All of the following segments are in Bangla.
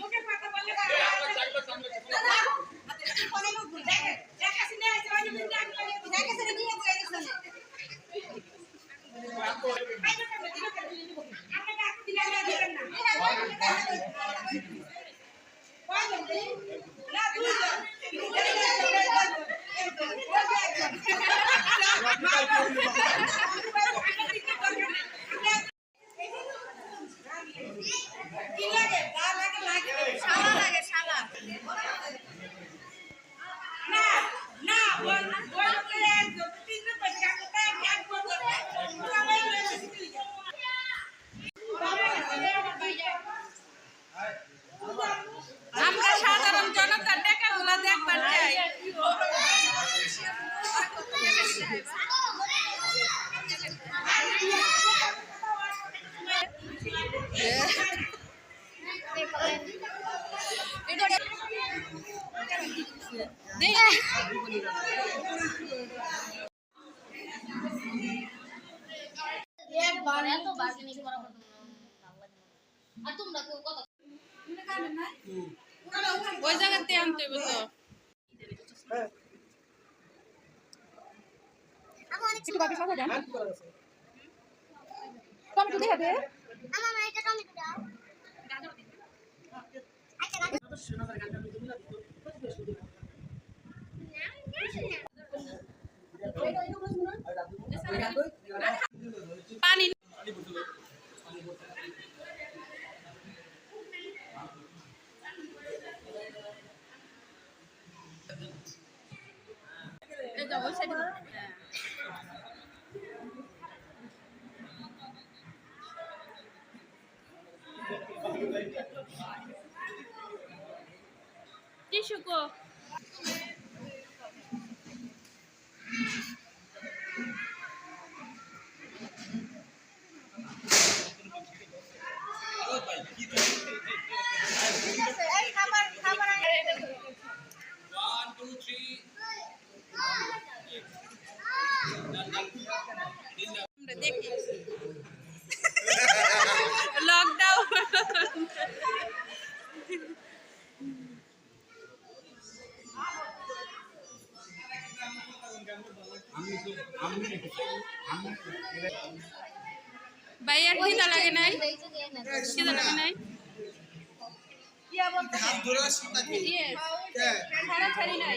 ముఖ్య పాత్ర పల్లె కారు ওই জায়গাতে আনতে হবে তো একটু বাকি সবাই যান টমেটো দেখা দে আমার মা এটা টমেটো দাও পানি ভাইয়ার খিদা লাগে নাই? খিদা লাগে নাই? ছাড়া ছাড়ি নাই।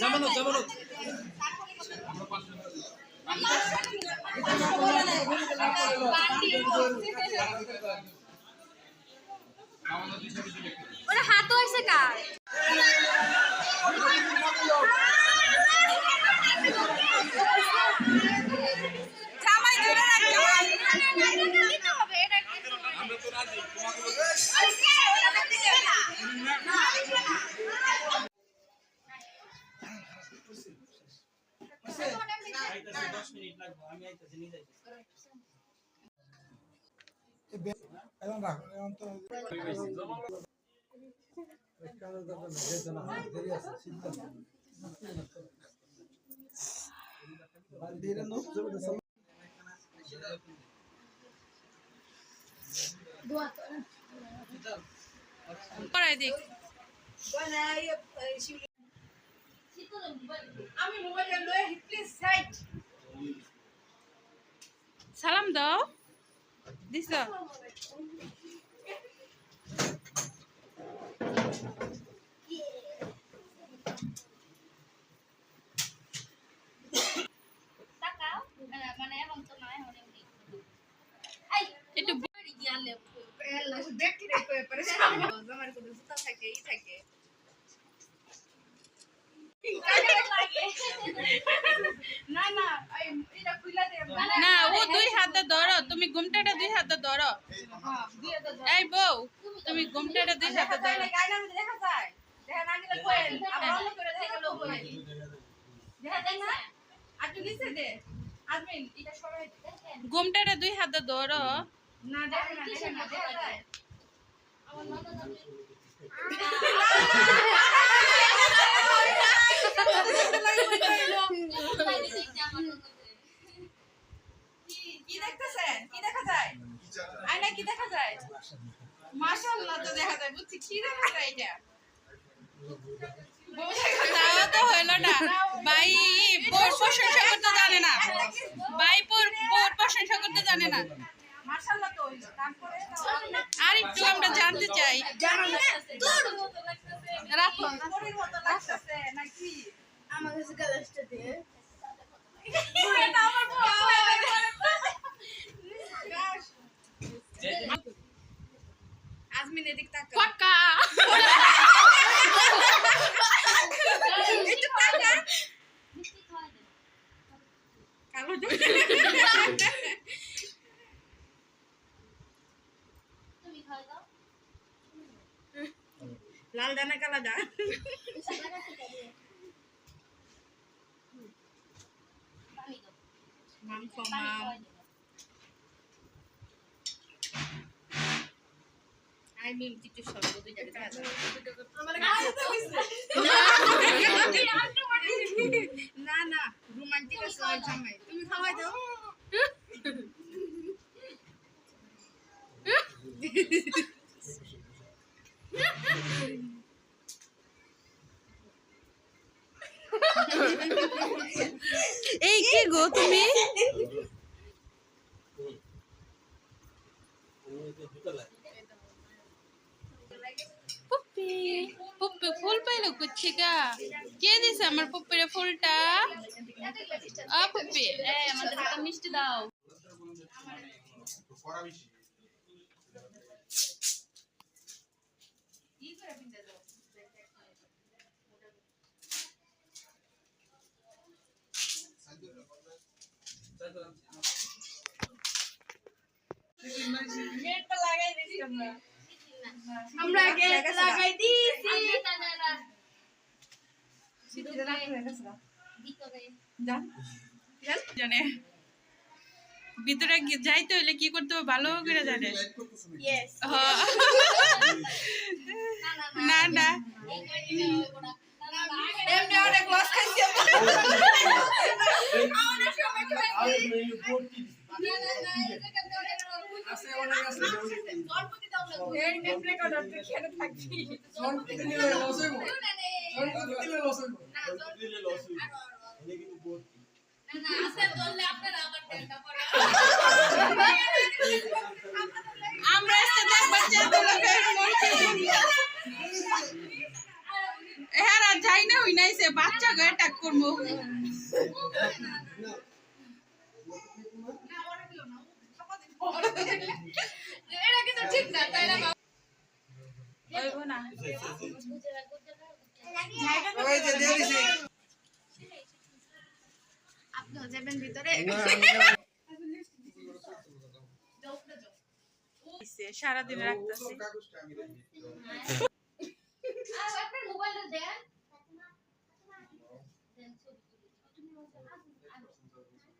জামানো জামানো ওরা হাতও আছে কার? এখন রাখ এখন তো করাই দিক আমি মোবাইলে দিছ একটু দেখি রে পরে সামনে আমার কোনো জুতা থাকে ই থাকে না ও দুই হাতে ধরো তুমি ঘুমটাটা দুই হাতে ধরো হ্যাঁ এই বউ তুমি ঘুমটাটা দুই হাতে ধরো ঘুমটাটা দুই হাতে ধরো না দেখা না দেখা না দেখা যায় আমার মাথা কি দেখতেছে কি দেখা যায়? আয়না কি দেখা যায়? মাশাআল্লাহ তো দেখা যায়। বুঝছি কি দেখা যায় এটা? বউ দেখা যায়। তাও তো হইল না। ভাই বোর প্রশংসা করতে জানে না। ভাই বোর বোর প্রশংসা করতে জানে না। আর একটু আমরা জানতে চাই। রাখো। মতো লাগতেছে নাকি? আমার কাছে কালারটা দে। এটা আমার বউ আজমিন এদিক তাকা একটু কালো তুমি দাও লাল দানা কালা দা সাদা কাছে দে পানি দাও পানি মাম আই মিম না না রোমান্টিক আছে জামাই তুমি খাওয়াই দাও এই কি গো তুমি? পুপ্পি পুপ্পি ফুল পাইলো কুচ্ছিকা? কে দিছে আমার পুপ্পিরে ফুলটা? আ পুপ্পি। এ আমাদের একটা মিষ্টি দাও। গেটটা লাগাই দিছি আমরা আমরা গেট লাগাই ভিতরে জান জানে। ভিতরে যাইতে হইলে কি করতে হবে? ভালো করে জানে। না না। এমনি অনেক লস খাইছি আমরা এসে দেখব যে তোকে হ্যাঁ আর যাই না হই নাই সে বাচ্চা গায়ে টাক করব এটা কিন্তু ভিতরে সারাদিন রাখতেছি মোবাইলটা দেন দেন ছবি তুলি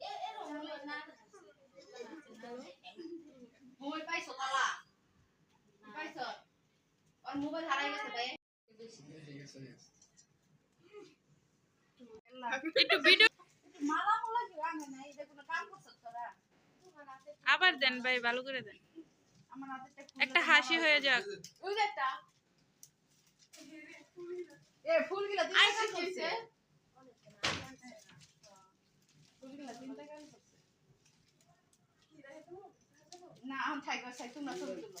এ এরকম না মোবাইল পাইছো তালা পাইছো আর মোবাইল হারাই গেছে ভাই। একটু ভিডিও মালা মালা কি আনে না এটা কোনো কাম করছ তোরা আবার দেন ভাই ভালো করে দেন। একটা হাসি হয়ে যাক। ওই যে একটা। এ ফুলগুলা দিতে কাজ করছে ফুলগুলা তিনটা কাজ করছে না আমি থাকব সাই তোমরা ছবি তুলো।